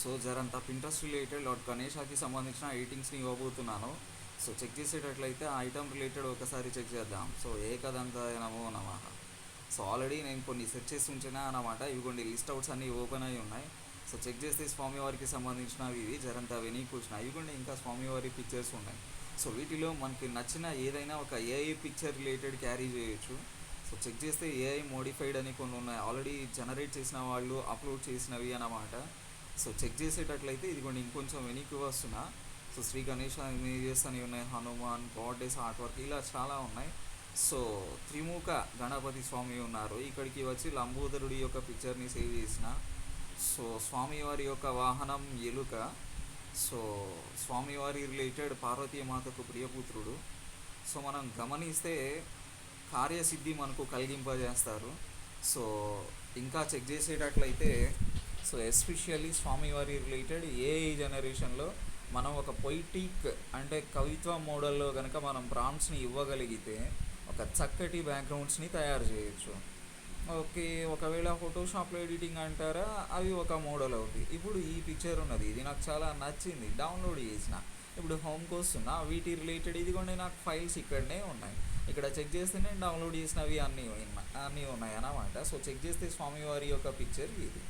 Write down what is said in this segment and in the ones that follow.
So జరంతా Pinterest related lot గణేషాకి సంబంధించిన ఎయిటింగ్స్ని ఇవ్వబోతున్నాను. సో చెక్ చేసేటట్లయితే ఆ ఐటమ్ రిలేటెడ్ ఒకసారి చెక్ చేద్దాం. సో ఏ కదంతా ఏమో నమః. సో ఆల్రెడీ నేను కొన్ని సెర్చ్ చేసి ఉంచినా అన్నమాట. ఇవిగోండి లిస్ట్ అవుట్స్ అన్నీ ఓపెన్ అయి ఉన్నాయి. సో చెక్ చేస్తే స్వామివారికి సంబంధించినవి ఇవి జరంతా వెనీకూసిన ఇవిగోండి ఇంకా స్వామివారి పిక్చర్స్ ఉన్నాయి. సో వీటిలో మనకి నచ్చిన ఏదైనా ఒక ఏఐ పిక్చర్ రిలేటెడ్ క్యారీ చేయొచ్చు. సో చెక్ చేస్తే ఏఐ మోడిఫైడ్ అని కొన్ని ఉన్నాయి. ఆల్రెడీ జనరేట్ చేసిన వాళ్ళు అప్లోడ్ చేసినవి అన్నమాట. సో చెక్ చేసేటట్లయితే ఇదిగోండి ఇంకొంచెం వెనక్కి వస్తున్నా. సో శ్రీ గణేష ఇమేజెస్ అని ఉన్నాయి హనుమాన్ గాడెస్ ఆర్ట్ వర్క్ ఇలా చాలా ఉన్నాయి. సో త్రిముఖ గణపతి స్వామి ఉన్నారు. ఇక్కడికి వచ్చి లంబోదరుడి యొక్క పిక్చర్ని సేవ్ చేసిన. సో స్వామివారి యొక్క వాహనం ఎలుక. సో స్వామివారి రిలేటెడ్ పార్వతీ మాతకు ప్రియపుత్రుడు. సో మనం గమనిస్తే కార్యసిద్ధి మనకు కలిగింపజేస్తారు. సో ఇంకా చెక్ చేసేటట్లయితే సో ఎస్పెషల్లీ స్వామివారి రిలేటెడ్ ఏ జనరేషన్లో మనం ఒక పొయిటిక్ అంటే కవిత్వ మోడల్లో కనుక మనం ప్రాంప్ట్స్ని ఇవ్వగలిగితే ఒక చక్కటి బ్యాక్గ్రౌండ్స్ని తయారు చేయొచ్చు. ఓకే ఒకవేళ ఫోటోషాప్లో ఎడిటింగ్ అంటారా అవి ఒక మోడల్ అవుతాయి. ఇప్పుడు ఈ పిక్చర్ ఉన్నది ఇది నాకు చాలా నచ్చింది డౌన్లోడ్ చేసిన. ఇప్పుడు హోమ్కి వస్తున్నా వీటి రిలేటెడ్ ఇదిగోండి నాకు ఫైల్స్ ఇక్కడనే ఉన్నాయి. ఇక్కడ చెక్ చేస్తే నేను డౌన్లోడ్ చేసినవి అన్నీ అన్నీ ఉన్నాయి అన్నమాట. సో చెక్ చేస్తే స్వామివారి యొక్క పిక్చర్ ఇది.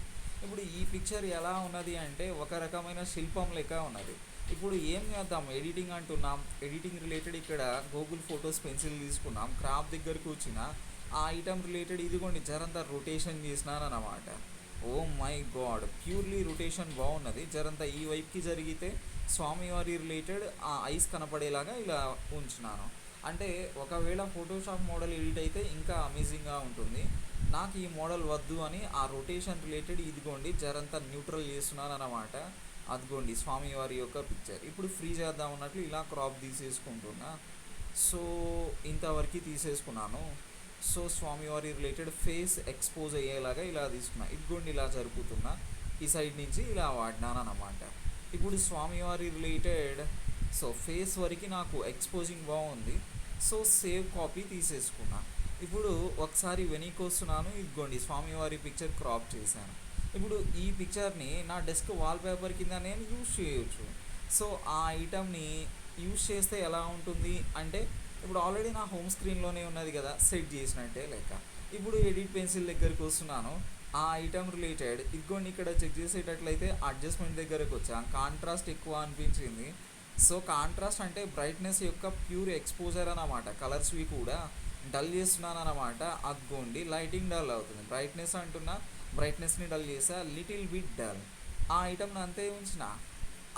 ఇప్పుడు ఈ పిక్చర్ ఎలా ఉన్నది అంటే ఒక రకమైన శిల్పం లెక్క ఉన్నది. ఇప్పుడు ఏం చేద్దాం? ఎడిటింగ్ అంటున్నాం. ఎడిటింగ్ రిలేటెడ్ ఇక్కడ గూగుల్ ఫొటోస్ పెన్సిల్ తీసుకున్నాం. క్రాప్ దగ్గరకు వచ్చిన ఆ ఐటమ్ రిలేటెడ్ ఇదిగోండి జరంతా రొటేషన్ చేసినాను అనమాట oh my God purely rotation బాగున్నది. జరంతా ఈ వైపుకి జరిగితే స్వామివారి రిలేటెడ్ ఆ ఐస్ కనపడేలాగా ఇలా ఉంచినాను. అంటే ఒకవేళ ఫోటోషాప్ మోడల్ ఎడిట్ అయితే ఇంకా అమేజింగ్గా ఉంటుంది. నాకు ఈ మోడల్ వద్దు అని ఆ రొటేషన్ రిలేటెడ్ ఇదిగోండి జరంతా న్యూట్రల్ చేస్తున్నాను అన్నమాట అదిగోండి స్వామివారి యొక్క పిక్చర్ ఇప్పుడు ఫ్రీ చేద్దాం అన్నట్లు ఇలా క్రాప్ తీసేసుకుంటున్నా. సో ఇంతవరకు తీసేసుకున్నాను. సో స్వామివారి రిలేటెడ్ ఫేస్ ఎక్స్పోజ్ అయ్యేలాగా ఇలా తీసుకున్నా. ఇదిగోండి ఇలా జరుపుతున్నా. ఈ సైడ్ నుంచి ఇలా వాడినాను అన్నమాట ఇప్పుడు స్వామివారి రిలేటెడ్ సో ఫేస్ వరకు నాకు ఎక్స్పోజింగ్ బాగుంది. సో సేవ్ కాపీ తీసేసుకున్నాను ఇప్పుడు ఒకసారి వెనక్కి వస్తున్నాను ఇదిగోండి స్వామివారి పిక్చర్ క్రాప్ చేశాను. ఇప్పుడు ఈ పిక్చర్ని నా డెస్క్ వాల్పేపర్ కింద నేను యూజ్ చేయొచ్చు. సో ఆ ఐటమ్ని యూజ్ చేస్తే ఎలా ఉంటుంది? అంటే ఇప్పుడు ఆల్రెడీ నా హోమ్ స్క్రీన్లోనే ఉన్నది కదా సెట్ చేసినట్టే లెక్క. ఇప్పుడు ఎడిట్ పెన్సిల్ దగ్గరికి వస్తున్నాను. ఆ ఐటమ్ రిలేటెడ్ ఇదిగోండి ఇక్కడ చెక్ చేసేటట్లయితే అడ్జస్ట్మెంట్ దగ్గరకు వచ్చా కాంట్రాస్ట్ ఎక్కువ అనిపించింది. సో కాంట్రాస్ట్ అంటే బ్రైట్నెస్ యొక్క ప్యూర్ ఎక్స్పోజర్ అన్నమాట కలర్స్వి కూడా. డల్ చేస్తున్నాను అనమాట అగ్గోండి లైటింగ్ డల్ అవుతుంది. బ్రైట్నెస్ అంటున్నా బ్రైట్నెస్ని డల్ చేసా లిటిల్ బిట్ డల్. ఆ ఐటమ్ని అంతే ఉంచిన.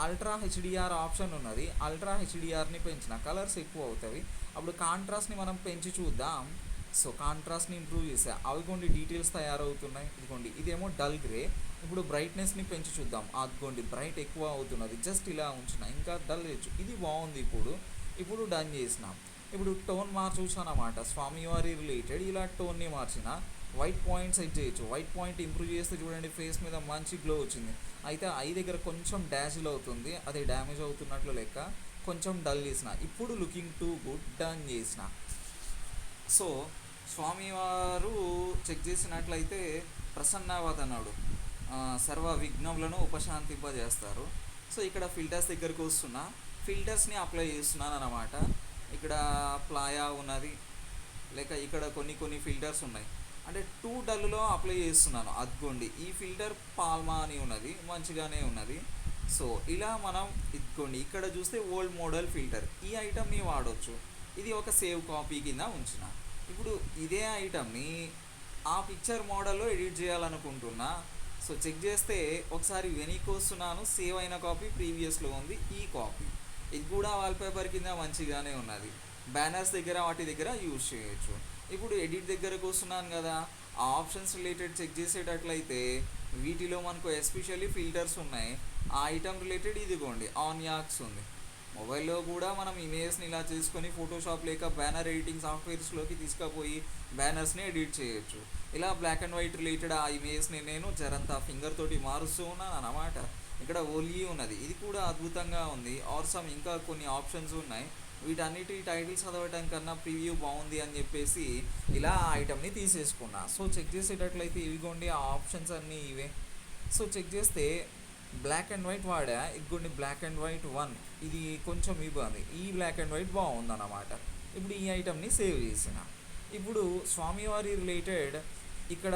అల్ట్రా హెచ్డిఆర్ ఆప్షన్ ఉన్నది. అల్ట్రా హెచ్డిఆర్ని పెంచిన. కలర్స్ ఎక్కువ అవుతాయి. అప్పుడు కాంట్రాస్ట్ని మనం పెంచి చూద్దాం. సో కాంట్రాస్ట్ని ఇంప్రూవ్ చేసా. అవి కొన్ని డీటెయిల్స్ తయారవుతున్నాయి. ఇదిగోండి. ఇదేమో డల్ గ్రే. ఇప్పుడు బ్రైట్నెస్ని పెంచి చూద్దాం. అదిగోండి బ్రైట్ ఎక్కువ అవుతున్నది. జస్ట్ ఇలా ఉంచిన. ఇంకా డల్ చేయొచ్చు. ఇది బాగుంది ఇప్పుడు. ఇప్పుడు డన్ చేసినాం. ఇప్పుడు టోన్ మార్చవచ్చు స్వామివారి రిలేటెడ్ ఇలా టోన్ని మార్చిన వైట్ పాయింట్ సెట్ చేయొచ్చు. వైట్ పాయింట్ ఇంప్రూవ్ చేస్తే చూడండి ఫేస్ మీద మంచి గ్లో వచ్చింది. అయితే ఐ దగ్గర కొంచెం డ్యాజిల్ అవుతుంది. అది డ్యామేజ్ అవుతున్నట్లు లెక్క కొంచెం డల్ చేసిన. ఇప్పుడు లుకింగ్ టు గుడ్ డన్ చేసిన. సో స్వామివారు చెక్ చేసినట్లయితే ప్రసన్నవదనుడు సర్వ విఘ్నములను ఉపశాంతింపజేస్తారు. సో ఇక్కడ ఫిల్టర్స్ దగ్గరకు వస్తున్నా. ఫిల్టర్స్ని అప్లై చేస్తున్నాను అన్నమాట ఇక్కడ ప్లాయా ఉన్నది. లేక ఇక్కడ కొన్ని కొన్ని ఫిల్టర్స్ ఉన్నాయి. అంటే టూ డల్లో అప్లై చేస్తున్నాను. అదిగోండి. ఈ ఫిల్టర్ పాల్మా అని ఉన్నది. మంచిగానే ఉన్నది. సో ఇలా మనం ఇదిగోండి. ఇక్కడ చూస్తే ఓల్డ్ మోడల్ ఫిల్టర్. ఈ ఐటమ్ని వాడవచ్చు ఇది ఒక సేవ్ కాపీ కింద ఉంచిన. ఇప్పుడు ఇదే ఐటమ్ని ఆ పిక్చర్ మోడల్లో ఎడిట్ చేయాలనుకుంటున్నా. సో చెక్ చేస్తే ఒకసారి వెనక్కి వస్తున్నాను. సేవ్ అయిన కాపీ ప్రీవియస్లో ఉంది. ఈ కాపీ. ఇది కూడా వాల్పేపర్ కింద మంచిగానే ఉన్నది. బ్యానర్స్ దగ్గర వాటి దగ్గర యూజ్ చేయొచ్చు. ఇప్పుడు ఎడిట్ దగ్గరకు వస్తున్నాను కదా ఆ ఆప్షన్స్ రిలేటెడ్ చెక్ చేసేటట్లయితే వీటిలో మనకు ఎస్పెషల్లీ ఫిల్టర్స్ ఉన్నాయి. ఆ ఐటమ్ రిలేటెడ్ ఇదిగోండి ఆన్ యాక్స్ ఉంది. మొబైల్లో కూడా మనం ఇమేజ్ని ఇలా చేసుకొని ఫోటోషాప్ లేక బ్యానర్ ఎడిటింగ్ సాఫ్ట్వేర్స్లోకి తీసుకుపోయి బ్యానర్స్ని ఎడిట్ చేయొచ్చు. ఇలా బ్లాక్ అండ్ వైట్ రిలేటెడ్ ఆ ఇమేజ్ని నేను జరంతా ఫింగర్ తోటి మారుస్తూ ఉన్నాను అన్నమాట. ఇక్కడ ఓలీ ఉన్నది. ఇది కూడా అద్భుతంగా ఉంది. ఆర్సమ్ ఇంకా కొన్ని ఆప్షన్స్ ఉన్నాయి. వీటన్నిటి టైటిల్స్ చదవటం కన్నా ప్రివ్యూ బాగుంది అని చెప్పేసి ఇలా ఆ ఐటమ్ని తీసేసుకున్నా. సో చెక్ చేసేటట్లయితే ఇవిగోండి ఆ ఆప్షన్స్ అన్నీ ఇవే. సో చెక్ చేస్తే బ్లాక్ అండ్ వైట్ వాడా? ఇదిగోండి బ్లాక్ అండ్ వైట్ వన్. ఇది కొంచెం ఇబ్బంది. ఈ బ్లాక్ అండ్ వైట్ బాగుందన్నమాట. ఇప్పుడు ఈ ఐటమ్ని సేవ్ చేసిన. ఇప్పుడు స్వామివారి రిలేటెడ్ ఇక్కడ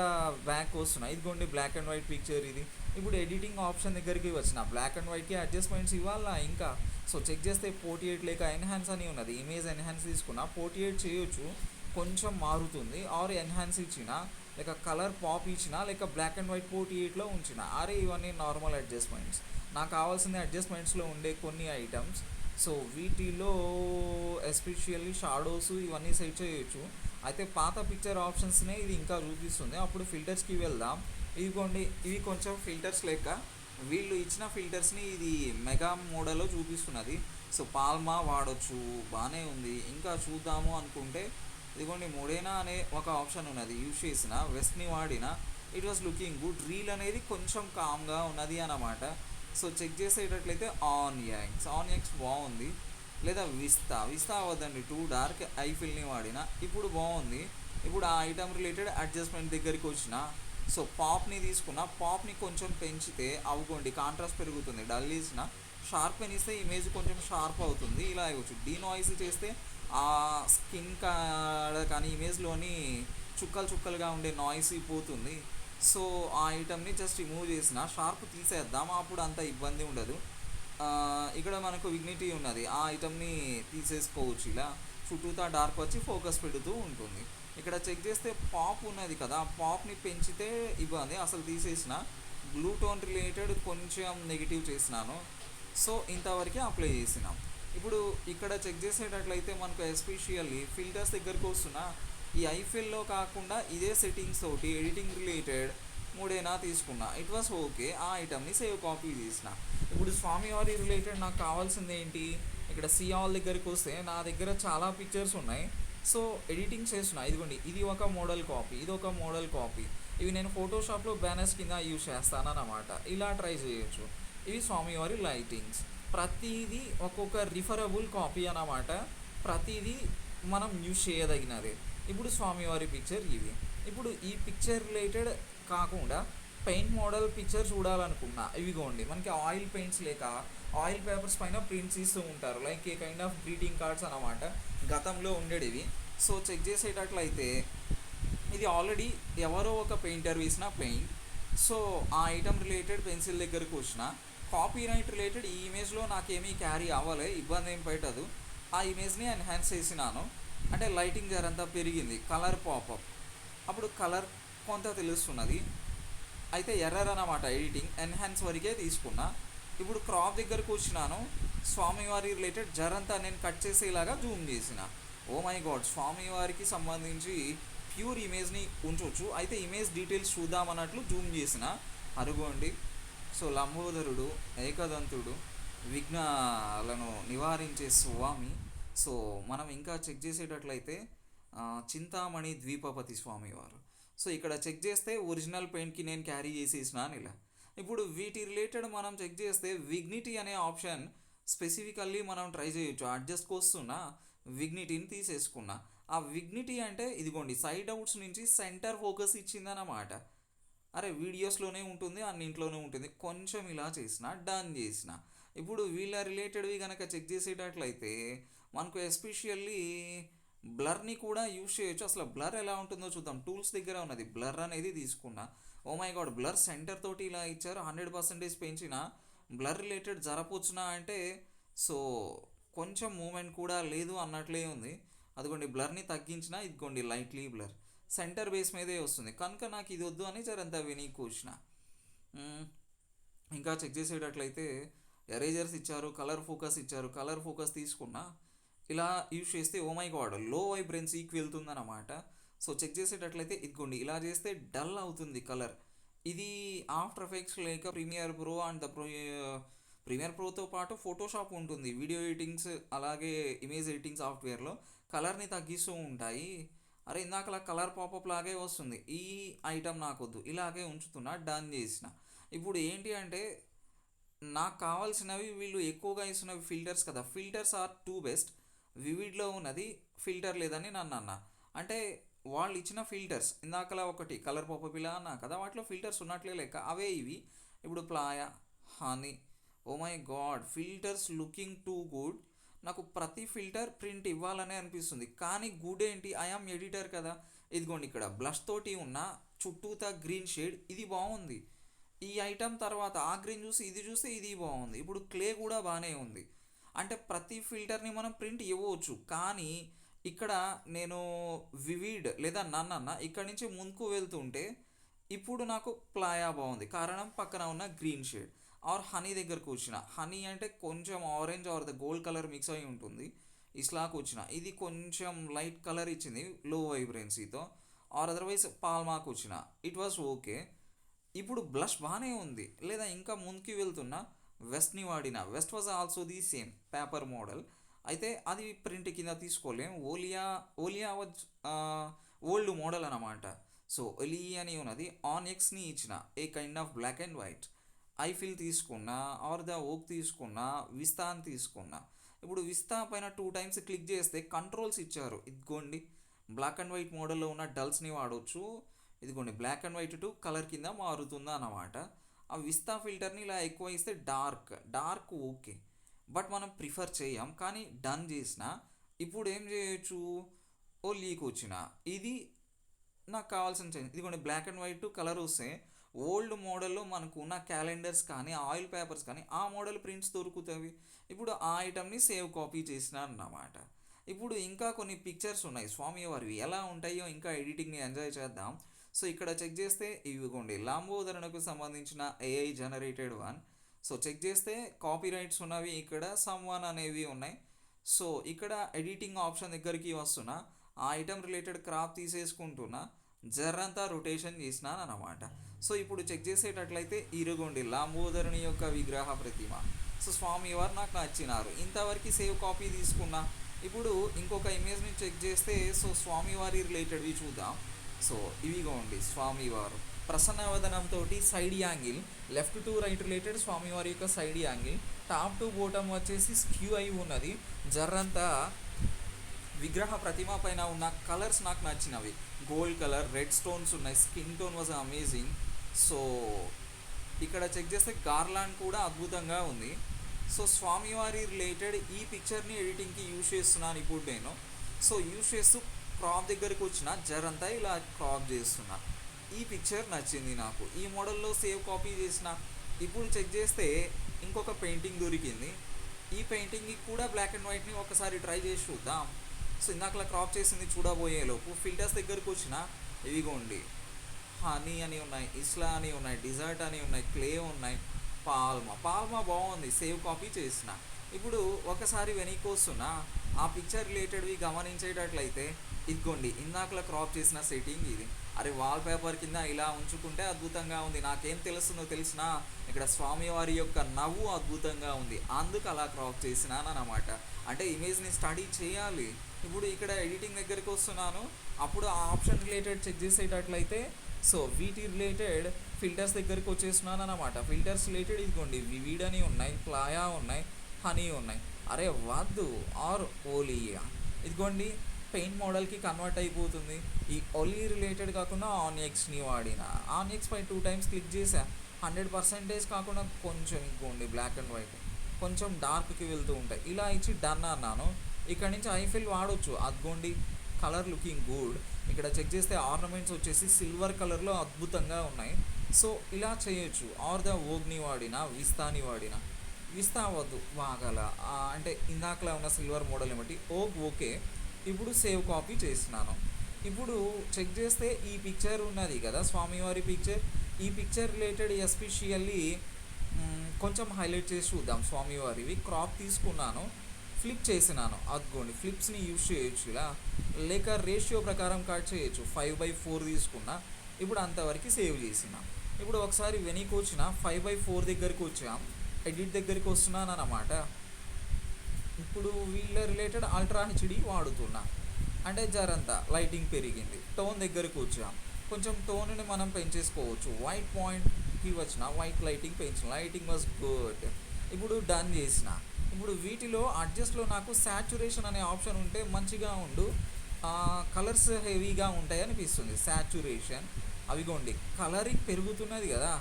బ్యాక్ వస్తున్నాయి. ఇదిగోండి బ్లాక్ అండ్ వైట్ పిక్చర్ ఇది. ఇప్పుడు ఎడిటింగ్ ఆప్షన్ దగ్గరికి వచ్చిన బ్లాక్ అండ్ వైట్కి అడ్జస్ట్మెంట్స్ ఇవ్వాలా ఇంకా? సో చెక్ చేస్తే ఫోర్టీ ఎయిట్ లేక ఎన్హాన్స్ అని ఉన్నది. ఇమేజ్ ఎన్హాన్స్ తీసుకున్నా ఫోర్టీ ఎయిట్ చేయొచ్చు. కొంచెం మారుతుంది. ఆర్ ఎన్హాన్స్ ఇచ్చిన లేక కలర్ పాప్ ఇచ్చిన లేక బ్లాక్ అండ్ వైట్ ఫోర్టీ ఎయిట్లో ఉంచిన అరే ఇవన్నీ నార్మల్ అడ్జస్ట్మెంట్స్ నాకు కావాల్సిన అడ్జస్ట్మెంట్స్లో ఉండే కొన్ని ఐటమ్స్ సో వీటిలో ఎస్పెషియల్లీ షాడోస్ ఇవన్నీ సెట్ చేయొచ్చు. అయితే పాత పిక్చర్ ఆప్షన్స్నే ఇది ఇంకా చూపిస్తుంది అప్పుడు ఫిల్టర్స్కి వెళ్దాం. ఇదిగోండి ఇవి కొంచెం ఫిల్టర్స్ లెక్క. వీళ్ళు ఇచ్చిన ఫిల్టర్స్ని ఇది మెగా మోడల్లో చూపిస్తున్నది. సో పాల్మా వాడొచ్చు బాగానే ఉంది. ఇంకా చూద్దాము అనుకుంటే ఇదిగోండి మోడేనా అనే ఒక ఆప్షన్ ఉన్నది యూజ్ చేసిన వెస్ట్ని వాడిన. It was looking good. Reel అనేది కొంచెం కామ్గా ఉన్నది అన్నమాట. సో చెక్ చేసేటట్లయితే ఆన్ యాక్స్ ఆన్ యాక్స్ బాగుంది. లేదా విస్తా. విస్తా అవ్వదండి టూ డార్క్ ఐఫిల్ని వాడిన. ఇప్పుడు బాగుంది. ఇప్పుడు ఆ ఐటమ్ రిలేటెడ్ అడ్జస్ట్మెంట్ దగ్గరికి వచ్చిన. సో పాప్ని తీసుకున్న పాప్ని కొంచెం పెంచితే అవుకోండి కాంట్రాస్ట్ పెరుగుతుంది. డల్ ఇచ్చిన షార్ప్ పెనిస్తే ఇమేజ్ కొంచెం షార్ప్ అవుతుంది. ఇలా ఇవ్వచ్చు డీ నాయిస్ చేస్తే ఆ స్కిన్ కాడ కానీ ఇమేజ్లోని చుక్కలు చుక్కలుగా ఉండే నాయిస్ పోతుంది. సో ఆ ఐటమ్ని జస్ట్ రిమూవ్ చేసిన షార్ప్ తీసేద్దాం. అప్పుడు అంత ఇబ్బంది ఉండదు. ఇక్కడ మనకు విగ్నిటీ ఉన్నది. ఆ ఐటమ్ని తీసేసుకోవచ్చు ఇలా. చుట్టూతా డార్క్ వచ్చి ఫోకస్ పెడుతూ ఉంటుంది. ఇక్కడ చెక్ చేస్తే పాప్ ఉన్నది కదా ఆ పాప్ని పెంచితే ఇవ్వండి. అసలు తీసేసిన. గ్లూటోన్ రిలేటెడ్ కొంచెం నెగిటివ్ చేసినాను. సో ఇంతవరకే అప్లై చేసినాం. ఇప్పుడు ఇక్కడ చెక్ చేసేటట్లయితే మనకు ఎస్పెషియల్లీ ఫిల్టర్స్ దగ్గరకు వస్తున్నా ఈ ఐఫిల్లో కాకుండా ఇదే సెట్టింగ్స్ తోటి ఎడిటింగ్ రిలేటెడ్ మూడేనా తీసుకున్నా. ఇట్ వాస్ ఓకే ఆ ఐటమ్ని సేవ్ కాపీ చేసిన. ఇప్పుడు స్వామివారి రిలేటెడ్ నాకు కావాల్సింది ఏంటి? ఇక్కడ సీఆల్ దగ్గరికి వస్తే నా దగ్గర చాలా పిక్చర్స్ ఉన్నాయి. సో ఎడిటింగ్ చేస్తున్నా ఇదిగోండి ఇది ఒక మోడల్ కాపీ ఇది ఒక మోడల్ కాపీ. ఇవి నేను ఫోటోషాప్లో బ్యానర్స్ కింద యూజ్ చేస్తానన్నమాట. ఇలా ట్రై చేయొచ్చు. ఇవి స్వామివారి లైటింగ్స్. ప్రతిదీ ఒక్కొక్క రిఫరబుల్ కాపీ అన్నమాట. ప్రతిదీ మనం యూజ్ చేయదగినదే. ఇప్పుడు స్వామివారి పిక్చర్ ఇవి. ఇప్పుడు ఈ పిక్చర్ రిలేటెడ్ కాకుండా పెయింట్ మోడల్ పిక్చర్ చూడాలనుకున్నా ఇవిగోండి మనకి ఆయిల్ పెయింట్స్ లేక ఆయిల్ పేపర్స్ పైన ప్రింట్స్ ఇస్తూ ఉంటారు. Like a kind of greeting cards అన్నమాట. గతంలో ఉండేటివి సో చెక్ చేసేటట్లయితే ఇది ఆల్రెడీ ఎవరో ఒక పెయింటర్ వేసిన పెయింట్. సో ఆ ఐటమ్ రిలేటెడ్ పెన్సిల్ దగ్గరకు వచ్చిన. కాపీ రైట్ రిలేటెడ్ ఈ ఇమేజ్లో నాకేమీ క్యారీ అవ్వలే ఇబ్బంది ఏం పెట్టదు. ఆ ఇమేజ్ని ఎన్హాన్స్ చేసినాను. అంటే లైటింగ్ జరంతా పెరిగింది కలర్ పాపప్. అప్పుడు కలర్ కొంత తెలుస్తున్నది. అయితే ఎర్రర్ అన్నమాట ఎడిటింగ్ ఎన్హాన్స్ వరకే తీసుకున్నా. ఇప్పుడు క్రాప్ దగ్గరకు వచ్చినాను. స్వామివారి రిలేటెడ్ జరంతా నేను కట్ చేసేలాగా జూమ్ చేసిన. ఓ మై గాడ్ స్వామివారికి సంబంధించి ప్యూర్ ఇమేజ్ని ఉంచవచ్చు అయితే ఇమేజ్ డీటెయిల్స్ చూద్దామన్నట్లు జూమ్ చేసిన. అరుగోండి. సో లంబోదరుడు ఏకదంతుడు విఘ్నాలను నివారించే స్వామి. సో మనం ఇంకా చెక్ చేసేటట్లయితే చింతామణి ద్వీపపతి స్వామివారు. సో ఇక్కడ చెక్ చేస్తే ఒరిజినల్ పెయింట్కి నేను క్యారీ చేసేసినాను ఇలా. ఇప్పుడు వీటి రిలేటెడ్ మనం చెక్ చేస్తే విగ్నిటీ అనే ఆప్షన్ స్పెసిఫికల్లీ మనం ట్రై చేయొచ్చు. అడ్జస్ట్ వస్తున్నా విగ్నిటీని తీసేసుకున్నా. ఆ విగ్నిటీ అంటే ఇదిగోండి సైడ్ అవుట్స్ నుంచి సెంటర్ ఫోకస్ ఇచ్చిందన్నమాట. అరే వీడియోస్లోనే ఉంటుంది అన్నింట్లోనే ఉంటుంది. కొంచెం ఇలా చేసిన డన్ చేసిన. ఇప్పుడు వీళ్ళ రిలేటెడ్వి కనుక చెక్ చేసేటట్లయితే మనకు ఎస్పెషల్లీ బ్లర్ని కూడా యూజ్ చేయొచ్చు. అసలు బ్లర్ ఎలా ఉంటుందో చూద్దాం. టూల్స్ దగ్గర ఉన్నది బ్లర్ అనేది తీసుకున్నా. Oh my God blur centre తోటి ఇలా ఇచ్చారు. హండ్రెడ్ పర్సెంటేజ్ పెంచిన. బ్లర్ రిలేటెడ్ జరపొచ్చునా అంటే సో కొంచెం మూమెంట్ కూడా లేదు అన్నట్లే ఉంది. అదిగోండి బ్లర్ని తగ్గించిన. ఇదిగోండి లైట్లీ బ్లర్ సెంటర్ బేస్ మీదే వస్తుంది. కనుక నాకు ఇది వద్దు అని జరంతా విని కూర్చున్న. ఇంకా చెక్ చేసేటట్లయితే ఎరేజర్స్ ఇచ్చారు కలర్ ఫోకస్ ఇచ్చారు. కలర్ ఫోకస్ తీసుకున్నా ఇలా యూజ్ చేస్తే ఓ మై గాడ్లో వైబ్రెన్సీకి వెళ్తుందన్నమాట. సో చెక్ చేసేటట్లయితే ఇదిగోండి ఇలా చేస్తే డల్ అవుతుంది కలర్. ఇది ఆఫ్టర్ ఎఫెక్ట్స్ లేక Premiere Pro and the Pro Premiere ప్రోతో పాటు ఫోటోషాప్ ఉంటుంది. వీడియో ఎడిటింగ్స్ అలాగే ఇమేజ్ ఎడిటింగ్ సాఫ్ట్వేర్లో కలర్ని తగ్గిస్తూ ఉంటాయి. అరే ఇందాక కలర్ పాపప్ లాగే వస్తుంది. ఈ ఐటమ్ నాకు వద్దు ఇలాగే ఉంచుతున్నా డన్ చేసిన. ఇప్పుడు ఏంటి అంటే నాకు కావాల్సినవి వీళ్ళు ఎక్కువగా ఇస్తున్నవి ఫిల్టర్స్ కదా. Filters are too best. వివిడ్లో ఉన్నది ఫిల్టర్ లేదని నన్ను అన్న అంటే వాళ్ళు ఇచ్చిన ఫిల్టర్స్. ఇందాకలా ఒకటి కలర్ పప్పపిలా అన్నా కదా వాటిలో ఫిల్టర్స్ ఉన్నట్లే లెక్క అవే ఇవి. ఇప్పుడు Playa honey oh my god filters looking too good. నాకు ప్రతి ఫిల్టర్ ప్రింట్ ఇవ్వాలనే అనిపిస్తుంది. కానీ గుడ్ ఏంటి? ఐఆమ్ ఎడిటర్ కదా. ఇదిగోండి ఇక్కడ బ్లష్ తోటి ఉన్న చుట్టూతా గ్రీన్ షేడ్ ఇది బాగుంది. ఈ ఐటమ్ తర్వాత ఆ గ్రీన్ చూసి ఇది చూస్తే ఇది బాగుంది. ఇప్పుడు క్లే కూడా బాగానే ఉంది. అంటే ప్రతి ఫిల్టర్ని మనం ప్రింట్ ఇవ్వవచ్చు. కానీ ఇక్కడ నేను వివిడ్ లేదా నన్నన్న ఇక్కడ నుంచి ముందుకు వెళ్తుంటే ఇప్పుడు నాకు ప్లాయా బాగుంది. కారణం పక్కన ఉన్న గ్రీన్ షేడ్. ఆర్ హనీ దగ్గరకు వచ్చిన హనీ అంటే కొంచెం orange or the gold colour mix అయి ఉంటుంది. ఇస్లాకు వచ్చిన. ఇది కొంచెం లైట్ కలర్ ఇచ్చింది లో వైబ్రెన్సీతో. ఆర్ అదర్వైజ్ పాల్మాకు వచ్చిన ఇట్ వాస్ ఓకే. ఇప్పుడు బ్లష్ బాగానే ఉంది. లేదా ఇంకా ముందుకు వెళ్తున్నా వెస్ట్ని వాడిన West was also the same. Paper model. అయితే అది ప్రింట్ కింద తీసుకోలేం. Ollie Ollie was old model అనమాట సో ఒలి అని ఉన్నది. ఆన్ ఎక్స్ని ఇచ్చిన. A kind of black and white Eiffel తీసుకున్నా ఆర్ ద ఓక్ తీసుకున్నా అని తీసుకున్నా. ఇప్పుడు విస్తా పైన టూ టైమ్స్ క్లిక్ చేస్తే కంట్రోల్స్ ఇచ్చారు. ఇదిగోండి. బ్లాక్ అండ్ వైట్ మోడల్లో ఉన్న డల్స్ని వాడవచ్చు ఇదిగోండి. Black and white to colour కింద మారుతుందా అన్నమాట ఆ విస్తా ఫిల్టర్ని ఇలా ఎక్కువ ఇస్తే డార్క్ డార్క్ ఓకే బట్ మనం ప్రిఫర్ చేయం. కానీ డన్ చేసిన ఇప్పుడు ఏం చేయొచ్చు? ఓ లీక్ వచ్చిన. ఇది నాకు కావాల్సిన చేంజ్ ఇదిగోండి బ్లాక్ అండ్ వైట్ కలర్ వస్తే ఓల్డ్ మోడల్లో మనకు ఉన్న క్యాలెండర్స్ కానీ ఆయిల్ పేపర్స్ కానీ ఆ మోడల్ ప్రింట్స్ దొరుకుతాయి. ఇప్పుడు ఆ ఐటమ్ని సేవ్ కాపీ చేసిన అన్నమాట. ఇప్పుడు ఇంకా కొన్ని పిక్చర్స్ ఉన్నాయి. స్వామి వారివి ఎలా ఉంటాయో ఇంకా ఎడిటింగ్ని ఎంజాయ్ చేద్దాం. సో ఇక్కడ చెక్ చేస్తే ఇవిగోండి లాంబోదరణకు సంబంధించిన AI generated one so check చేస్తే కాపీ రైట్స్ ఉన్నవి ఇక్కడ సమ్ వన్ అనేవి ఉన్నాయి. సో ఇక్కడ ఎడిటింగ్ ఆప్షన్ దగ్గరికి వస్తున్నా ఆ ఐటమ్ రిలేటెడ్ క్రాప్ తీసేసుకుంటున్నా జర్రంతా రొటేషన్ చేసినాను అనమాట సో ఇప్పుడు చెక్ చేసేటట్లయితే ఇరుగోండి లాంబోదరుని యొక్క విగ్రహ ప్రతిమ. సో స్వామి వారు నాకు నచ్చినారు. ఇంతవరకు సేవ్ కాపీ తీసుకున్నా. ఇప్పుడు ఇంకొక ఇమేజ్ని చెక్ చేస్తే సో స్వామివారి రిలేటెడ్వి చూద్దాం. సో ఇవిగోండి స్వామివారు ప్రసన్నవదనంతో side angle left to right related స్వామివారి యొక్క side angle top to bottom వచ్చేసి స్క్యూ అయి ఉన్నది. జర్రంతా విగ్రహ ప్రతిమ పైన ఉన్న కలర్స్ నాకు నచ్చినవి. గోల్డ్ కలర్ రెడ్ స్టోన్స్ ఉన్నాయి. Skin tone was amazing so ఇక్కడ చెక్ చేస్తే గార్లాండ్ కూడా అద్భుతంగా ఉంది. సో స్వామివారి రిలేటెడ్ ఈ పిక్చర్ని ఎడిటింగ్కి యూజ్ చేస్తున్నాను ఇప్పుడు నేను. సో యూజ్ చేస్తూ క్రాప్ దగ్గరికి వచ్చిన జరంతా ఇలా క్రాప్ చేస్తున్నాను ఈ పిక్చర్ నచ్చింది నాకు. ఈ మోడల్లో సేవ్ కాపీ చేసిన ఇప్పుడు చెక్ చేస్తే ఇంకొక పెయింటింగ్ దొరికింది. ఈ పెయింటింగ్కి కూడా బ్లాక్ అండ్ వైట్ని ఒకసారి ట్రై చేసి చూద్దాం. సో ఇందాకలా క్రాప్ చేసింది చూడబోయేలోపు ఫిల్టర్స్ దగ్గరకు వచ్చిన ఇదిగోండి. హనీ అని ఉన్నాయి ఇస్లా అని ఉన్నాయి డిజర్ట్ అని ఉన్నాయి క్లే ఉన్నాయి పాల్మా పాల్మా బాగుంది సేవ్ కాపీ చేసిన. ఇప్పుడు ఒకసారి వెనక్కి వస్తున్నా ఆ పిక్చర్ రిలేటెడ్వి గమనించేటట్లయితే ఇదిగోండి ఇందాకలా క్రాప్ చేసిన సెట్టింగ్ ఇది. అరే వాల్ పేపర్ కింద ఇలా ఉంచుకుంటే అద్భుతంగా ఉంది. నాకేం తెలుస్తుందో తెలిసిన ఇక్కడ స్వామివారి యొక్క నవ్వు అద్భుతంగా ఉంది. అందుకు అలా క్రాప్ చేసినానమాట అంటే ఇమేజ్ని స్టడీ చేయాలి. ఇప్పుడు ఇక్కడ ఎడిటింగ్ దగ్గరికి వస్తున్నాను. అప్పుడు ఆ ఆప్షన్ రిలేటెడ్ చెక్ చేసేటట్లయితే సో వీటి రిలేటెడ్ ఫిల్టర్స్ దగ్గరికి వచ్చేస్తున్నాను అనమాట ఫిల్టర్స్ రిలేటెడ్ ఇదిగోండి. వివిడ్ అని ఉన్నాయి ప్లాయా ఉన్నాయి హనీ ఉన్నాయి. అరే వద్దు. ఆర్ ఓలియా ఇదిగోండి. పెయింట్ మోడల్కి కన్వర్ట్ అయిపోతుంది. ఈ ఒలీ రిలేటెడ్ కాకుండా ఆనియక్స్ని వాడిన. ఆనియక్స్ పై టూ టైమ్స్ క్లిక్ చేసా హండ్రెడ్ పర్సెంటేజ్ కాకుండా కొంచెం ఇంకోండి బ్లాక్ అండ్ వైట్. కొంచెం డార్క్కి వెళ్తూ ఉంటాయి. ఇలా ఇచ్చి డన్ అన్నాను. ఇక్కడ నుంచి ఐఫిల్ వాడొచ్చు. అద్గోండి కలర్ లుకింగ్ గుడ్. ఇక్కడ చెక్ చేస్తే ఆర్నమెంట్స్ వచ్చేసి సిల్వర్ కలర్లో అద్భుతంగా ఉన్నాయి. సో ఇలా చేయొచ్చు. ఆర్ ద ఓగ్ని వాడిన విస్తాని వాడిన. విస్తా వద్దు వాగల. అంటే ఇందాకలా ఉన్న సిల్వర్ మోడల్ ఏమిటి? Vogue okay. ఇప్పుడు సేవ్ కాపీ చేస్తున్నాను. ఇప్పుడు చెక్ చేస్తే ఈ పిక్చర్ ఉన్నది కదా స్వామివారి పిక్చర్ ఈ పిక్చర్ రిలేటెడ్ ఎస్పెషియల్లీ కొంచెం హైలైట్ చేసి చూద్దాం స్వామివారివి క్రాప్ తీసుకున్నాను ఫ్లిప్ చేసినాను. అదిగోండి ఫ్లిప్స్ని యూజ్ చేయొచ్చు ఇలా. లేక రేషియో ప్రకారం కట్ చేయొచ్చు. ఫైవ్ బై ఫోర్ తీసుకున్నా. ఇప్పుడు అంతవరకు సేవ్ చేసిన. ఇప్పుడు ఒకసారి వెనక్కి వచ్చిన ఫైవ్ బై ఫోర్ దగ్గరికి వచ్చాం. ఎడిట్ దగ్గరికి వస్తున్నాను అన్నమాట ఇప్పుడు వీళ్ళ రిలేటెడ్ అల్ట్రా హెచ్డి వాడుతున్నా. అంటే జరంతా లైటింగ్ పెరిగింది. టోన్ దగ్గరికి వచ్చాం. కొంచెం టోన్ని మనం పెంచేసుకోవచ్చు. వైట్ పాయింట్కి వచ్చిన వైట్ లైటింగ్ పెంచిన. లైటింగ్ వాజ్ గుడ్ ఇప్పుడు డన్ చేసిన. ఇప్పుడు వీటిలో అడ్జస్ట్లో నాకు శాచురేషన్ అనే ఆప్షన్ ఉంటే మంచిగా ఉండు. కలర్స్ హెవీగా ఉంటాయి అనిపిస్తుంది. శాచురేషన్ అవిగోండి కలరింగ్ పెరుగుతున్నది కదా.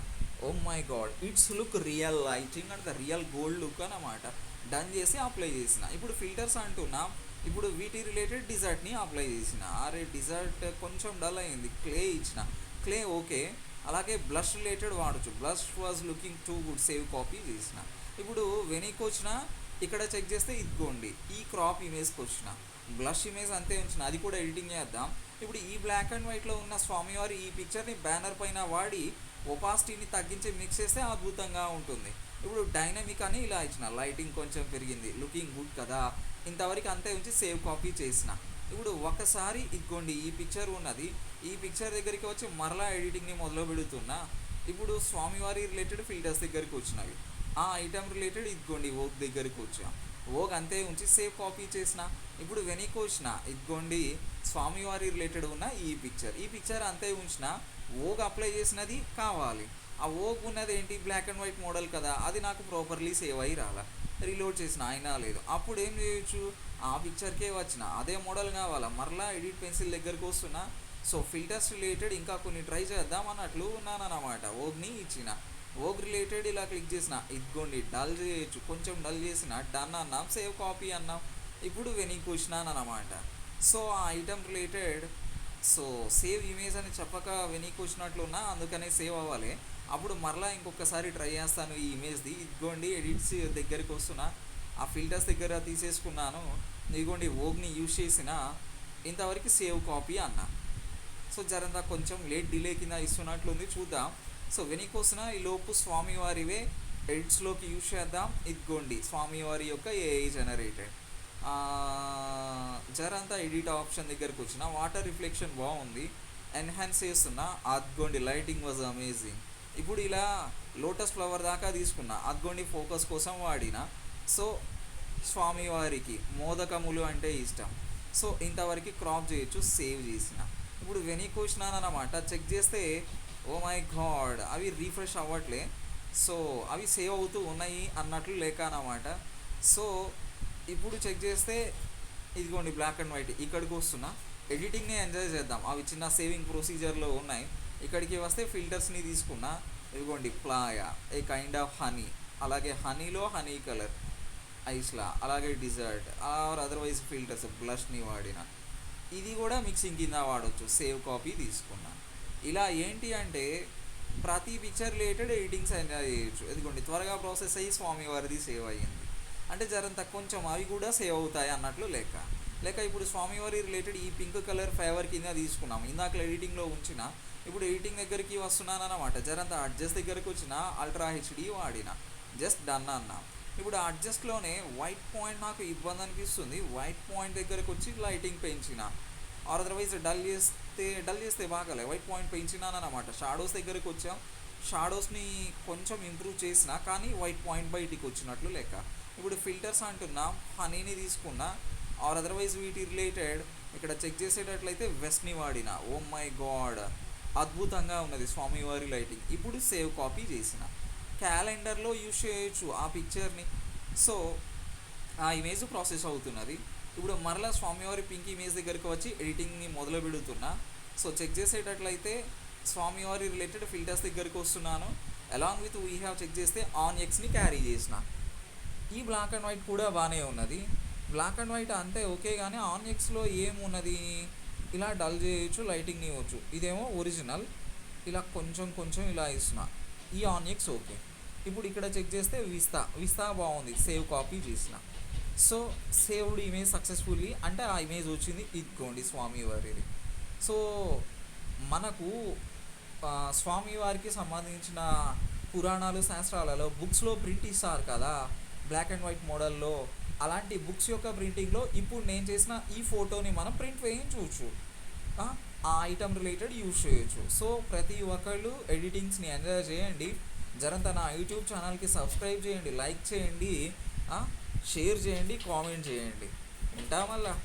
ఓ my god it's look real lighting and the real gold look అన్నమాట. డన్ చేసి అప్లై చేసిన. ఇప్పుడు ఫిల్టర్స్ అంటున్నా ఇప్పుడు వీటి రిలేటెడ్ డిజర్ట్ని అప్లై చేసిన. అరే డిజర్ట్ కొంచెం డల్ అయింది. క్లే ఇచ్చిన. క్లే ఓకే అలాగే బ్లష్ రిలేటెడ్ వాడచ్చు. Blush was looking too good save copy చేసిన. ఇప్పుడు వెనక్కి వచ్చిన ఇక్కడ చెక్ చేస్తే ఇదిగోండి. ఈ క్రాప్ ఇమేజ్కి వచ్చిన. బ్లష్ ఇమేజ్ అంతే ఉంచిన. అది కూడా ఎడిటింగ్ చేద్దాం. ఇప్పుడు ఈ బ్లాక్ అండ్ వైట్లో ఉన్న స్వామివారి ఈ పిక్చర్ని బ్యానర్ పైన వాడి ఒపాసిటీని తగ్గించి మిక్స్ చేస్తే అద్భుతంగా ఉంటుంది. ఇప్పుడు డైనమిక్ అని ఇలా ఇచ్చిన లైటింగ్ కొంచెం పెరిగింది లుకింగ్ గుడ్ కదా ఇంతవరకు అంతే ఉంచి సేవ్ కాపీ చేసిన. ఇప్పుడు ఒకసారి ఇదిగోండి ఈ పిక్చర్ ఉన్నది ఈ పిక్చర్ దగ్గరికి వచ్చి మరలా ఎడిటింగ్ని మొదలు పెడుతున్నా ఇప్పుడు స్వామివారి రిలేటెడ్ ఫిల్టర్స్ దగ్గరికి వచ్చినవి. ఆ ఐటమ్ రిలేటెడ్ ఇదిగోండి ఓక్ దగ్గరికి వచ్చాం. ఓక్ అంతే ఉంచి సేవ్ కాపీ చేసిన. ఇప్పుడు వెనక్కి వచ్చిన ఇదిగోండి స్వామివారి రిలేటెడ్ ఉన్న ఈ పిక్చర్ ఈ పిక్చర్ అంతే ఉంచిన ఓక్ అప్లై చేసినది కావాలి. ఆ ఓక్ ఉన్నది ఏంటి? బ్లాక్ అండ్ వైట్ మోడల్ కదా. అది నాకు ప్రాపర్లీ సేవ్ అయ్యి రాలా. రీలోడ్ చేసిన అయినా లేదు. అప్పుడు ఏం చేయొచ్చు? ఆ పిక్చర్కే వచ్చిన. అదే మోడల్ కావాలా? మరలా ఎడిట్ పెన్సిల్ దగ్గరకు వస్తున్నా. సో ఫిల్టర్స్ రిలేటెడ్ ఇంకా కొన్ని ట్రై చేద్దాం అన్నట్లు ఉన్నానన్నమాట. ఓగ్ని ఇచ్చిన. ఓగ్ రిలేటెడ్ ఇలా క్లిక్ చేసిన. ఇదిగోండి డల్ చేయొచ్చు. కొంచెం డల్ చేసిన. డన్ అన్నాం. సేవ్ కాపీ అన్నాం. ఇప్పుడు వెనక్కి వచ్చినాను అనమాట సో ఆ item related so save image అని చెప్పక వెనక్కి వచ్చినట్లున్నా అందుకనే సేవ్ అవ్వాలి. అప్పుడు మరలా ఇంకొకసారి ట్రై చేస్తాను ఈ ఇమేజ్ది ఇదిగోండి ఎడిట్స్ దగ్గరికి వస్తున్నా. ఆ ఫిల్టర్స్ దగ్గర తీసేసుకున్నాను. ఇదిగోండి ఓగ్ని యూజ్ చేసిన ఇంతవరకు సేవ్ కాపీ అన్న. సో జరంతా కొంచెం లేట్ డిలే కింద ఇస్తున్నట్లుంది చూద్దాం. సో వెనక్కి వస్తున్న ఈ లోపు స్వామివారివే ఎడిట్స్లోకి యూజ్ చేద్దాం. ఇదిగోండి స్వామివారి యొక్క ఏఐ జనరేటెడ్ జరంతా ఎడిట్ ఆప్షన్ దగ్గరకు వచ్చిన వాటర్ రిఫ్లెక్షన్ బాగుంది. ఎన్హాన్స్ చేస్తున్నా. అదిగోండి లైటింగ్ వాజ్ అమేజింగ్ ఇప్పుడు ఇలా లోటస్ ఫ్లవర్ దాకా తీసుకున్నా అద్గొండి ఫోకస్ కోసం వాడిన. సో స్వామివారికి మోదకములు అంటే ఇష్టం. సో ఇంతవరకు క్రాప్ చేయొచ్చు సేవ్ చేసిన. ఇప్పుడు వెనక్కి అనమాట చెక్ చేస్తే ఓ మై గాడ్ అవి రీఫ్రెష్ అవ్వట్లే. సో అవి సేవ్ అవుతూ ఉన్నాయి అన్నట్లు లేక అన్నమాట. సో ఇప్పుడు చెక్ చేస్తే ఇదిగోండి బ్లాక్ అండ్ వైట్ ఇక్కడికి వస్తున్నా. ఎడిటింగ్ని ఎంజాయ్ చేద్దాం. అవి చిన్న సేవింగ్ ప్రొసీజర్లో ఉన్నాయి. ఇక్కడికి వస్తే ఫిల్టర్స్ని తీసుకున్న ఇదిగోండి Playa a kind of honey అలాగే హనీలో హనీ కలర్ ఐస్లా అలాగే డిజర్ట్ ఆర్ అదర్వైజ్ ఫిల్టర్స్ బ్లష్ని వాడిన. ఇది కూడా మిక్సింగ్ కింద వాడవచ్చు సేవ్ కాపీ తీసుకున్నా. ఇలా ఏంటి అంటే ప్రతి పిక్చర్ రిలేటెడ్ ఎడిటింగ్స్ అయినా చేయొచ్చు. ఇదిగోండి త్వరగా ప్రాసెస్ అయ్యి స్వామివారిది సేవ్ అయ్యింది. అంటే జరంత కొంచెం అవి కూడా సేవ్ అవుతాయి అన్నట్లు లెక్క. లేక ఇప్పుడు స్వామివారి రిలేటెడ్ ఈ పింక్ కలర్ ఫేవర్ కింద తీసుకున్నాం ఇందాక ఎడిటింగ్లో ఉంచిన ఇప్పుడు ఎడిటింగ్ దగ్గరికి వస్తున్నాను అనమాట జరంత అడ్జస్ట్ దగ్గరికి వచ్చిన అల్ట్రా హెచ్డి వాడిన. జస్ట్ డన్ అన్నా. ఇప్పుడు అడ్జస్ట్లోనే వైట్ పాయింట్ నాకు ఇబ్బంది అనిపిస్తుంది వైట్ పాయింట్ దగ్గరకు వచ్చి లైటింగ్ పెంచిన. ఆర్ అదర్వైజ్ డల్ చేస్తే డల్ చేస్తే బాగాలే. వైట్ పాయింట్ పెంచినాను అనమాట షాడోస్ దగ్గరికి వచ్చాం. షాడోస్ని కొంచెం ఇంప్రూవ్ చేసిన కానీ వైట్ పాయింట్ బయటికి వచ్చినట్లు లెక్క. ఇప్పుడు ఫిల్టర్స్ అంటున్నా హనీని తీసుకున్నా ఆర్ అదర్వైజ్ వీటి రిలేటెడ్ ఇక్కడ చెక్ చేసేటట్లయితే వెస్ట్ని వాడిన. ఓ మై గాడ్ అద్భుతంగా ఉన్నది స్వామివారి లైటింగ్. ఇప్పుడు సేవ్ కాపీ చేసిన. క్యాలెండర్లో యూజ్ చేయొచ్చు ఆ పిక్చర్ని. సో ఆ ఇమేజ్ ప్రాసెస్ అవుతున్నది. ఇప్పుడు మరలా స్వామివారి పింక్ ఇమేజ్ దగ్గరికి వచ్చి ఎడిటింగ్ని మొదలు పెడుతున్నా. సో చెక్ చేసేటట్లయితే స్వామివారి రిలేటెడ్ ఫిల్టర్స్ దగ్గరికి వస్తున్నాను. Along with we have check చేస్తే ఆన్ ఎక్స్ని క్యారీ చేసిన. ఈ బ్లాక్ అండ్ వైట్ కూడా బాగానే ఉన్నది. బ్లాక్ అండ్ వైట్ అంతే ఓకే కానీ ఆన్ ఎక్స్లో ఏమున్నది? ఇలా డల్ చేయొచ్చు లైటింగ్ ఇవ్వచ్చు. ఇదేమో ఒరిజినల్. ఇలా కొంచెం కొంచెం ఇలా ఇస్తున్నా. ఈ ఆనియక్స్ ఓకే. ఇప్పుడు ఇక్కడ చెక్ చేస్తే విస్తా. విస్తా బాగుంది. సేవ్ కాపీ చేసిన. సో సేవ్డ్ ఇమేజ్ సక్సెస్ఫుల్లీ అంటే ఆ ఇమేజ్ వచ్చింది. ఇదిగోండి స్వామివారిది సో మనకు స్వామివారికి సంబంధించిన పురాణాలు శాస్త్రాలలో బుక్స్లో ప్రింట్ ఇస్తారు కదా. బ్లాక్ అండ్ వైట్ మోడల్లో అలాంటి బుక్స్ యొక్క ప్రింటింగ్లో ఇప్పుడు నేను చేసిన ఈ ఫోటోని మనం ప్రింట్ వేయించవచ్చు. ఆ, ఐటమ్ రిలేటెడ్ యూజ్ చేయొచ్చు. సో ప్రతి ఒక్కళ్ళు ఎడిటింగ్స్ని ఎంజాయ్ చేయండి. జరంత నా యూట్యూబ్ ఛానల్కి సబ్స్క్రైబ్ చేయండి లైక్ చేయండి షేర్ చేయండి కామెంట్ చేయండి. ఉంటా మళ్ళా.